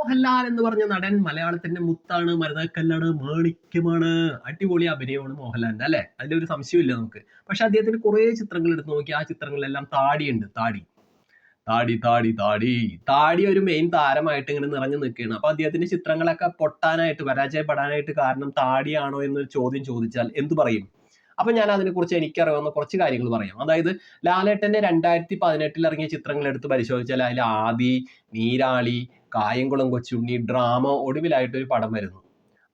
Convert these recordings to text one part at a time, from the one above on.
മോഹൻലാൽ എന്ന് പറഞ്ഞ നടൻ മലയാളത്തിന്റെ മുത്താണ് മരുതക്കല്ലാണ് മാണിക്യമാണ്. അടിപൊളി അഭിനയമാണ് മോഹൻലാലിന്റെ അല്ലെ? അതിലൊരു സംശയമില്ല നമുക്ക്. പക്ഷെ അദ്ദേഹത്തിന് കുറെ ചിത്രങ്ങൾ എടുത്തു നോക്കി. ആ ചിത്രങ്ങളിലെല്ലാം താടിയുണ്ട്. താടി. താടി താടി താടി. താടി ഒരു മെയിൻ താരമായിട്ട് ഇങ്ങനെ നിറഞ്ഞു നിൽക്കുകയാണ്. അപ്പൊ അദ്ദേഹത്തിന്റെ ചിത്രങ്ങളൊക്കെ പൊട്ടാനായിട്ട് പരാജയപ്പെടാനായിട്ട് കാരണം താടിയാണോ എന്നൊരു ചോദ്യം ചോദിച്ചാൽ എന്തു പറയും? അപ്പൊ ഞാൻ അതിനെക്കുറിച്ച് എനിക്കറിയാവുന്ന കുറച്ച് കാര്യങ്ങൾ പറയാം. അതായത് ലാലേട്ടന്റെ രണ്ടായിരത്തി പതിനെട്ടിൽ ഇറങ്ങിയ ചിത്രങ്ങൾ എടുത്ത് പരിശോധിച്ചാൽ അതിൽ ആദി നീരാളി കായംകുളം കൊച്ചുണ്ണി ഡ്രാമ ഒടുവിലായിട്ട് ഒരു പടം വരുന്നു.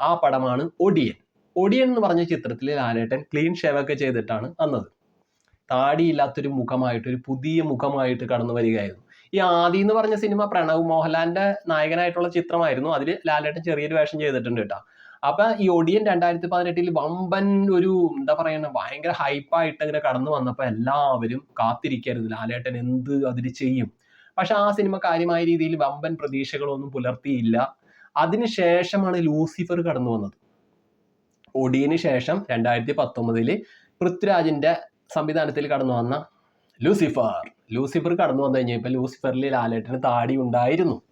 ആ പടമാണ് ഒടിയൻ. ഒടിയൻ എന്ന് പറഞ്ഞ ചിത്രത്തിൽ ലാലേട്ടൻ ക്ലീൻ ഷേവ് ഒക്കെ ചെയ്തിട്ടാണ് വന്നത്. താടിയില്ലാത്തൊരു മുഖമായിട്ട് ഒരു പുതിയ മുഖമായിട്ട് കടന്നു വരികയായിരുന്നു. ഈ ആദി എന്ന് പറഞ്ഞ സിനിമ പ്രണവ് മോഹൻലാലിന്റെ നായകനായിട്ടുള്ള ചിത്രമായിരുന്നു. അതിൽ ലാലേട്ടൻ ചെറിയൊരു വേഷം ചെയ്തിട്ടുണ്ട് കേട്ടോ. അപ്പൊ ഈ ഒടിയൻ രണ്ടായിരത്തി പതിനെട്ടിൽ വമ്പൻ ഒരു എന്താ പറയണ ഭയങ്കര ഹൈപ്പായിട്ട് ഇങ്ങനെ കടന്നു വന്നപ്പോൾ എല്ലാവരും കാത്തിരിക്കരുത്. ലാലേട്ടൻ എന്ത് അതിൽ ചെയ്യും? പക്ഷെ ആ സിനിമ കാര്യമായ രീതിയിൽ വമ്പൻ പ്രതീക്ഷകളൊന്നും പുലർത്തിയില്ല. അതിനുശേഷമാണ് ലൂസിഫർ കടന്നു വന്നത്. ഒടിയന് ശേഷം രണ്ടായിരത്തി പത്തൊമ്പതിൽ പൃഥ്വിരാജിന്റെ സംവിധാനത്തിൽ കടന്നു വന്ന ലൂസിഫർ. ലൂസിഫർ കടന്നു വന്നു കഴിഞ്ഞപ്പോൾ ലൂസിഫറിൽ ലാലേട്ടന് താടി ഉണ്ടായിരുന്നു.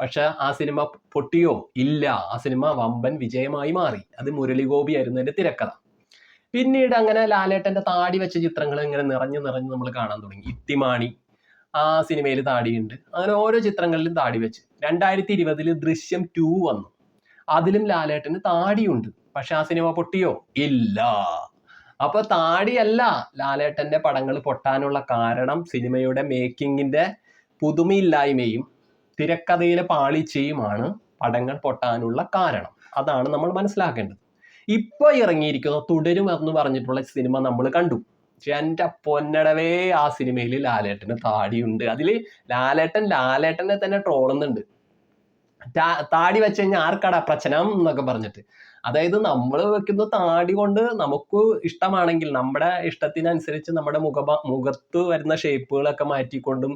പക്ഷെ ആ സിനിമ പൊട്ടിയോ? ഇല്ല. ആ സിനിമ വമ്പൻ വിജയമായി മാറി. അത് മുരളിഗോപി ആയിരുന്നു അതിന്റെ തിരക്കഥ. പിന്നീട് അങ്ങനെ ലാലേട്ടന്റെ താടി വെച്ച ചിത്രങ്ങൾ ഇങ്ങനെ നിറഞ്ഞു നിറഞ്ഞു നമ്മൾ കാണാൻ തുടങ്ങി. ഇത്തിമാണി. ആ സിനിമയിൽ താടിയുണ്ട്. അങ്ങനെ ഓരോ ചിത്രങ്ങളിലും താടി വെച്ച്. രണ്ടായിരത്തി ഇരുപതിൽ ദൃശ്യം ടു വന്നു. അതിലും ലാലേട്ടന് താടിയുണ്ട്. പക്ഷെ ആ സിനിമ പൊട്ടിയോ? ഇല്ല. അപ്പൊ താടിയല്ല ലാലേട്ടന്റെ പടങ്ങൾ പൊട്ടാനുള്ള കാരണം സിനിമയുടെ മേക്കിങ്ങിന്റെ പുതുമയില്ലായ്മയും തിരക്കഥയിലെ പാളിച്ചയുമാണ് പടങ്ങൾ പൊട്ടാനുള്ള കാരണം. അതാണ് നമ്മൾ മനസ്സിലാക്കേണ്ടത്. ഇപ്പൊ ഇറങ്ങിയിരിക്കുന്ന തുടരും എന്ന് പറഞ്ഞിട്ടുള്ള സിനിമ നമ്മൾ കണ്ടു. എന്റെ പൊന്നടവേ ആ സിനിമയിൽ ലാലേട്ടന് താടിയുണ്ട്. അതിൽ ലാലേട്ടൻ ലാലേട്ടനെ തന്നെ ട്രോളുന്നുണ്ട്. താടി വെച്ച് കഴിഞ്ഞാൽ ആർക്കടാ പ്രശ്നം എന്നൊക്കെ പറഞ്ഞിട്ട്. അതായത് നമ്മൾ വെക്കുന്ന താടി കൊണ്ട് നമുക്ക് ഇഷ്ടമാണെങ്കിൽ നമ്മുടെ ഇഷ്ടത്തിനനുസരിച്ച് നമ്മുടെ മുഖ മുഖത്ത് വരുന്ന ഷേപ്പുകളൊക്കെ മാറ്റിക്കൊണ്ടും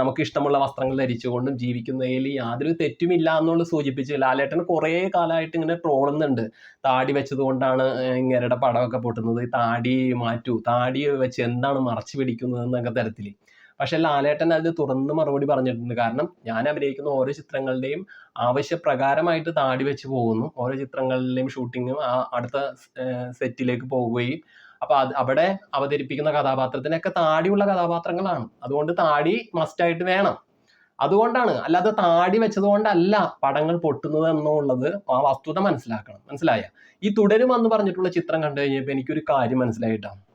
നമുക്ക് ഇഷ്ടമുള്ള വസ്ത്രങ്ങൾ ധരിച്ചുകൊണ്ടും ജീവിക്കുന്നതിൽ യാതൊരു തെറ്റുമില്ല എന്നുള്ളത് സൂചിപ്പിച്ച് ലാലേട്ടൻ കുറേ കാലമായിട്ട് ഇങ്ങനെ ട്രോളുന്നുണ്ട്. താടി വെച്ചതുകൊണ്ടാണ് കൊണ്ടാണ് ഇങ്ങരുടെ പടമൊക്കെ പൊട്ടുന്നത്. താടി മാറ്റൂ. താടി വെച്ച് എന്താണ് മറച്ചു പിടിക്കുന്നത് എന്നൊക്കെ തരത്തിൽ പക്ഷെ ലാലേട്ടൻ അതിന് തുറന്ന് മറുപടി പറഞ്ഞിട്ടുണ്ട്. കാരണം ഞാൻ അഭിനയിക്കുന്ന ഓരോ ചിത്രങ്ങളുടെയും ആവശ്യപ്രകാരമായിട്ട് താടി വെച്ച് പോകുന്നു. ഓരോ ചിത്രങ്ങളിലെയും ഷൂട്ടിങ്ങും ആ അടുത്ത സെറ്റിലേക്ക് പോവുകയും. അപ്പൊ അത് അവിടെ അവതരിപ്പിക്കുന്ന കഥാപാത്രത്തിനൊക്കെ താടിയുള്ള കഥാപാത്രങ്ങളാണ്. അതുകൊണ്ട് താടി മസ്റ്റായിട്ട് വേണം. അതുകൊണ്ടാണ്. അല്ലാതെ താടി വെച്ചതുകൊണ്ടല്ല പടങ്ങൾ പൊട്ടുന്നത് എന്നുള്ളത് ആ വസ്തുത മനസ്സിലാക്കണം. മനസ്സിലായ? ഈ തുടരും എന്ന് പറഞ്ഞിട്ടുള്ള ചിത്രം കണ്ടു കഴിഞ്ഞപ്പോൾ എനിക്കൊരു കാര്യം മനസ്സിലായിട്ടാണ്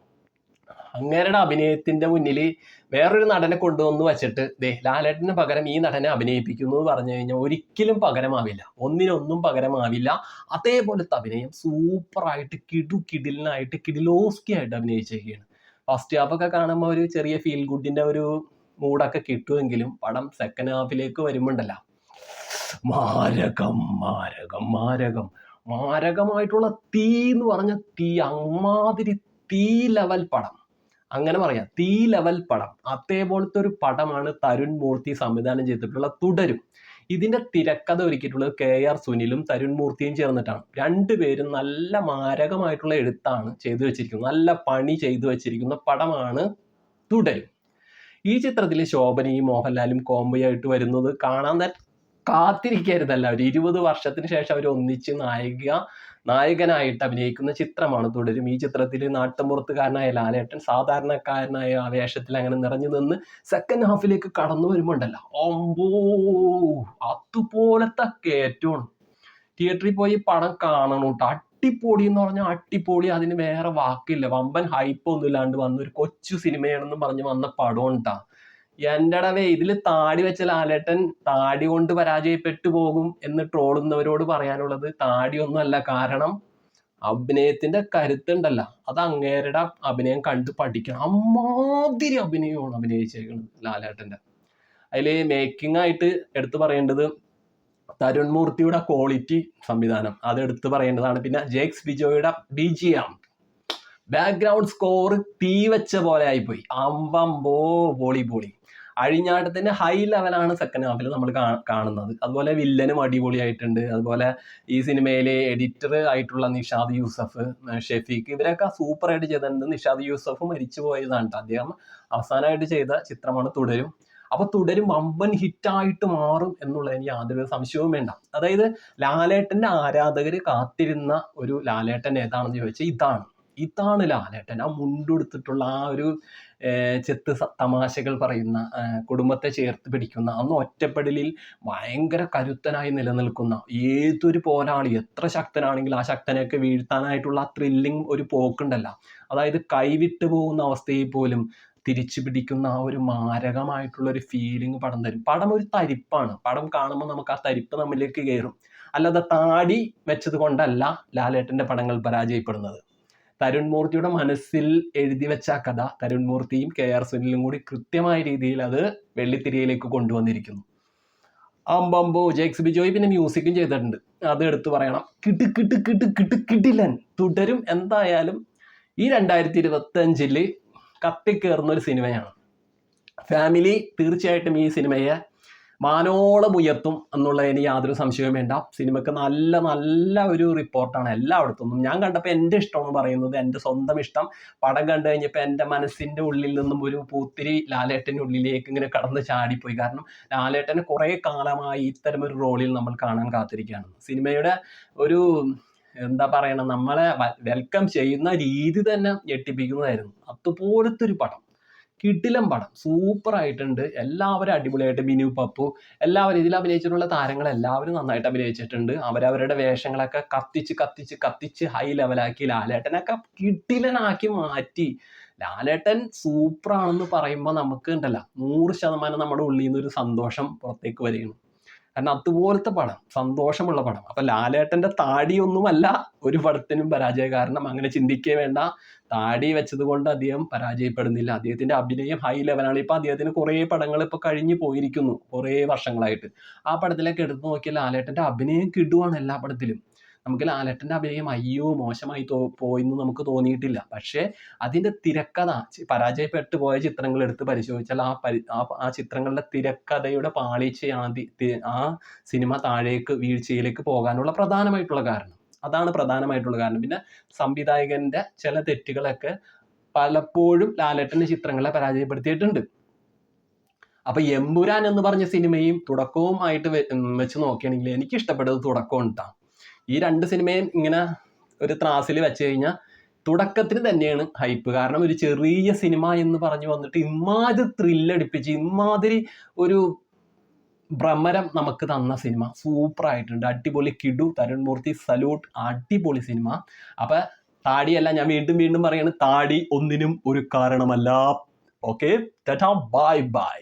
അങ്ങേരുടെ അഭിനയത്തിന്റെ മുന്നിൽ വേറൊരു നടനെ കൊണ്ടുവന്ന് വെച്ചിട്ട് ദേ ലാലേട്ടന് പകരം ഈ നടനെ അഭിനയിപ്പിക്കുന്നു എന്ന് പറഞ്ഞു കഴിഞ്ഞാൽ ഒരിക്കലും പകരമാവില്ല. ഒന്നിനൊന്നും പകരമാവില്ല. അതേപോലത്തെ അഭിനയം സൂപ്പറായിട്ട് കിടു കിടിലിനായിട്ട് കിടിലോസ്കി ആയിട്ട് അഭിനയിച്ചിരിക്കുകയാണ്. ഫസ്റ്റ് ഹാഫ് ഒക്കെ കാണുമ്പോൾ ഒരു ചെറിയ ഫീൽ ഗുഡിന്റെ ഒരു മൂഡൊക്കെ കിട്ടുമെങ്കിലും പടം സെക്കൻഡ് ഹാഫിലേക്ക് വരുമ്പോണ്ടല്ല. മാരകം മാരകം മാരകം. മാരകമായിട്ടുള്ള തീ എന്ന് പറഞ്ഞ തീ അമ്മാതിരി തീ ലെവൽ പടം. അങ്ങനെ പറയാം. തീ ലെവൽ പടം. അതേപോലത്തെ ഒരു പടമാണ് തരുൺ മൂർത്തി സംവിധാനം ചെയ്തിട്ടുള്ള തുടരും. ഇതിന്റെ തിരക്കഥ ഒരുക്കിയിട്ടുള്ളത് കെ ആർ സുനിലും തരുൺ മൂർത്തിയും ചേർന്നിട്ടാണ്. രണ്ടുപേരും നല്ല മാരകമായിട്ടുള്ള എഴുത്താണ് ചെയ്തു വെച്ചിരിക്കുന്നത്. നല്ല പണി ചെയ്തു വെച്ചിരിക്കുന്ന പടമാണ് തുടരും. ഈ ചിത്രത്തിൽ ശോഭനയും മോഹൻലാലും കോംബോയായിട്ട് വരുന്നത് കാണാൻ തന്നെ കാത്തിരിക്കരുതല്ല. ഒരു ഇരുപത് വർഷത്തിന് ശേഷം അവർ ഒന്നിച്ച് നായിക നായകനായിട്ട് അഭിനയിക്കുന്ന ചിത്രമാണ് തുടരും. ഈ ചിത്രത്തിൽ നാട്ടുമ്പുറത്തുകാരനായ ലാലേട്ടൻ സാധാരണക്കാരനായ ആ വേഷത്തിൽ അങ്ങനെ നിറഞ്ഞു നിന്ന് സെക്കൻഡ് ഹാഫിലേക്ക് കടന്നു വരുമ്പോണ്ടല്ലോ. ഒമ്പോ അതുപോലത്തെ കയറ്റമാണ് തിയേറ്ററിൽ പോയി പടം കാണണം കേട്ടോ. അട്ടിപ്പൊളി എന്ന് പറഞ്ഞാൽ അട്ടിപ്പൊളി. അതിന് വേറെ വാക്കില്ല. വമ്പൻ ഹൈപ്പ് ഒന്നും ഇല്ലാണ്ട് വന്ന ഒരു കൊച്ചു സിനിമയാണെന്ന് പറഞ്ഞ് വന്ന പടം ഉണ്ടാ? എന്റടവേ ഇതിൽ താടി വെച്ച ലാലേട്ടൻ താടി കൊണ്ട് പരാജയപ്പെട്ടു പോകും എന്ന് ട്രോളുന്നവരോട് പറയാനുള്ളത് താടിയൊന്നുമല്ല. കാരണം അഭിനയത്തിന്റെ കരുത്തുണ്ടല്ല. അത് അങ്ങേരുടെ അഭിനയം കണ്ട് പഠിക്കണം. അമ്മാതിരി അഭിനയമാണ് അഭിനയിച്ചേക്കുന്നത് ലാലേട്ടന്റെ. അതിൽ മേക്കിംഗ് ആയിട്ട് എടുത്തു പറയേണ്ടത് തരുൺ മൂർത്തിയുടെ ക്വാളിറ്റി സംവിധാനം. അത് എടുത്തു പറയേണ്ടതാണ്. പിന്നെ Jakes ബിജോയുടെ B G M background score തീ വെച്ച പോലെ ആയിപ്പോയി. അമ്പമ്പോ പോളി പോളി അഴിഞ്ഞാട്ടത്തിന്റെ ഹൈ ലെവലാണ് സെക്കൻഡ് ഹാഫിൽ നമ്മൾ കാണുന്നത്. അതുപോലെ വില്ലനും അടിപൊളിയായിട്ടുണ്ട്. അതുപോലെ ഈ സിനിമയിലെ എഡിറ്റർ ആയിട്ടുള്ള നിഷാദ് യൂസഫ് ഷെഫീഖ് ഇവരൊക്കെ സൂപ്പർ ആയിട്ട് ചെയ്തിട്ടുണ്ട്. നിഷാദ് യൂസഫ് മരിച്ചു പോയതാണ് അദ്ദേഹം അവസാനമായിട്ട് ചെയ്ത ചിത്രമാണ് തുടരും. അപ്പൊ തുടരും വമ്പൻ ഹിറ്റായിട്ട് മാറും എന്നുള്ളതിന് യാതൊരു സംശയവും വേണ്ട. അതായത് ലാലേട്ടന്റെ ആരാധകർ കാത്തിരുന്ന ഒരു ലാലേട്ടൻ ഏതാണെന്ന് ചോദിച്ചാൽ ഇതാണ്. ഇതാണ് ലാലേട്ടൻ. ആ മുണ്ടെടുത്തിട്ടുള്ള ആ ഒരു ചെത്ത് തമാശകൾ പറയുന്ന കുടുംബത്തെ ചേർത്ത് പിടിക്കുന്ന അന്ന് ഒറ്റപ്പെടലിൽ ഭയങ്കര കരുത്തനായി നിലനിൽക്കുന്ന ഏതൊരു പോരാളി എത്ര ശക്തനാണെങ്കിലും ആ ശക്തനെയൊക്കെ വീഴ്ത്താനായിട്ടുള്ള ആ ത്രില്ലിംഗ് ഒരു പോക്കുണ്ടല്ല. അതായത് കൈവിട്ടു പോകുന്ന അവസ്ഥയിൽ പോലും തിരിച്ചു പിടിക്കുന്ന ആ ഒരു മാരകമായിട്ടുള്ള ഒരു ഫീലിംഗ് പടം തരും. പടം ഒരു തരിപ്പാണ്. പടം കാണുമ്പോൾ നമുക്ക് ആ തരിപ്പ് നമ്മിലേക്ക് കയറും. അല്ലാതെ താടി വെച്ചത് കൊണ്ടല്ല ലാലേട്ടന്റെ പടങ്ങൾ പരാജയപ്പെടുന്നത്. തരുൺ മൂർത്തിയുടെ മനസ്സിൽ എഴുതി വെച്ച ആ കഥ തരുൺ മൂർത്തിയും കെ ആർ സുനിലും കൂടി കൃത്യമായ രീതിയിൽ അത് വെള്ളിത്തിരയിലേക്ക് കൊണ്ടുവന്നിരിക്കുന്നു. അമ്പമ്പോ ജെക്സ് ബിജോയ് പിന്നെ മ്യൂസിക്കും ചെയ്തിട്ടുണ്ട്. അത് എടുത്തു പറയണം. കിട്ട് കിട്ട് കിട്ട് കിട്ട് കിട്ടില്ലൻ. തുടരും എന്തായാലും ഈ രണ്ടായിരത്തി ഇരുപത്തി അഞ്ചിൽ കത്തിക്കേറുന്ന ഒരു സിനിമയാണ്. ഫാമിലി തീർച്ചയായിട്ടും ഈ സിനിമയെ മാനോളം ഉയർത്തും എന്നുള്ളതിന് യാതൊരു സംശയവും വേണ്ട. സിനിമക്ക് നല്ല നല്ല ഒരു റിപ്പോർട്ടാണ് എല്ലായിടത്തുനിന്നും. ഞാൻ കണ്ടപ്പോൾ എന്റെ ഇഷ്ടം എന്ന് പറയുന്നത്. എന്റെ സ്വന്തം ഇഷ്ടം. പടം കണ്ടു കഴിഞ്ഞപ്പോൾ എന്റെ മനസ്സിന്റെ ഉള്ളിൽ നിന്നും ഒരു പൂത്തിരി ലാലേട്ടന്റെ ഉള്ളിലേക്ക് ഇങ്ങനെ കടന്ന് ചാടിപ്പോയി. കാരണം ലാലേട്ടന് കുറേ കാലമായി ഇത്തരം ഒരു റോളിൽ നമ്മൾ കാണാൻ കാത്തിരിക്കുകയാണ്. സിനിമയുടെ ഒരു എന്താ പറയണം നമ്മളെ വെൽക്കം ചെയ്യുന്ന രീതി തന്നെ ഞെട്ടിപ്പിക്കുന്നതായിരുന്നു. അതുപോലത്തെ ഒരു പടം. കിടിലം പടം. സൂപ്പർ ആയിട്ടുണ്ട്. എല്ലാവരും അടിപൊളിയായിട്ട് ബിനു പപ്പു എല്ലാവരും ഇതിൽ അഭിനയിച്ചിട്ടുള്ള താരങ്ങൾ എല്ലാവരും നന്നായിട്ട് അഭിനയിച്ചിട്ടുണ്ട്. അവരവരുടെ വേഷങ്ങളൊക്കെ കത്തിച്ച് കത്തിച്ച് കത്തിച്ച് ഹൈ ലെവലാക്കി ലാലേട്ടനൊക്കെ കിടിലനാക്കി മാറ്റി. ലാലേട്ടൻ സൂപ്പറാണെന്ന് പറയുമ്പോൾ നമുക്ക് ഉണ്ടല്ലോ നൂറ് ശതമാനം നമ്മുടെ ഉള്ളിൽ നിന്ന് ഒരു സന്തോഷം പുറത്തേക്ക് വരികയാണ്. കാരണം അതുപോലത്തെ പടം സന്തോഷമുള്ള പടം. അപ്പൊ ലാലേട്ടന്റെ താടിയൊന്നുമല്ല ഒരു പടത്തിനും പരാജയ. കാരണം അങ്ങനെ ചിന്തിക്കേ വേണ്ട. താടി വെച്ചത് കൊണ്ട് അദ്ദേഹം പരാജയപ്പെടുന്നില്ല. അദ്ദേഹത്തിന്റെ അഭിനയം ഹൈ ലെവലാണ് ഇപ്പൊ അദ്ദേഹത്തിന് കുറേ പടങ്ങൾ ഇപ്പൊ കഴിഞ്ഞു പോയിരിക്കുന്നു. കുറേ വർഷങ്ങളായിട്ട്. ആ പടത്തിലേക്ക് എടുത്തു നോക്കിയാൽ ലാലേട്ടന്റെ അഭിനയം കിടുവാണ് എല്ലാ പടത്തിലും. നമുക്ക് ലാലേട്ടന്റെ അഭിനയം അയ്യോ മോശമായി തോ പോയിന്ന് നമുക്ക് തോന്നിയിട്ടില്ല. പക്ഷേ അതിന്റെ തിരക്കഥ പരാജയപ്പെട്ടു പോയ ചിത്രങ്ങൾ എടുത്ത് പരിശോധിച്ചാൽ ആ പരി ആ ചിത്രങ്ങളുടെ തിരക്കഥയുടെ പാളിച്ചയാണ് ആ സിനിമ താഴേക്ക് വീഴ്ചയിലേക്ക് പോകാനുള്ള പ്രധാനമായിട്ടുള്ള കാരണം. അതാണ് പ്രധാനമായിട്ടുള്ള കാരണം. പിന്നെ സംവിധായകന്റെ ചില തെറ്റുകളൊക്കെ പലപ്പോഴും ലാലേട്ടന്റെ ചിത്രങ്ങളെ പരാജയപ്പെടുത്തിയിട്ടുണ്ട്. അപ്പൊ എമ്പുരാൻ എന്ന് പറഞ്ഞ സിനിമയും തുടക്കവും ആയിട്ട് വെച്ച് നോക്കുകയാണെങ്കിൽ എനിക്ക് ഇഷ്ടപ്പെട്ടത് തുടക്കം ഉണ്ടാ ഈ രണ്ട് സിനിമയും ഇങ്ങനെ ഒരു ത്രാസിൽ വെച്ച് കഴിഞ്ഞാൽ തുടക്കത്തിന് തന്നെയാണ് ഹൈപ്പ് കാരണം ഒരു ചെറിയ സിനിമ എന്ന് പറഞ്ഞു വന്നിട്ട് ഇമാതിരി ത്രില്ലടിപ്പിച്ച് ഇമാതിരി ഒരു ഭ്രമരം നമുക്ക് തന്ന സിനിമ. സൂപ്പർ ആയിട്ടുണ്ട്. അടിപൊളി കിഡു തരുൺ മൂർത്തി സല്യൂട്ട് അടിപൊളി സിനിമ. അപ്പൊ താടിയല്ല ഞാൻ വീണ്ടും വീണ്ടും പറയാണ് താടി ഒന്നിനും ഒരു കാരണമല്ല. Okay bye bye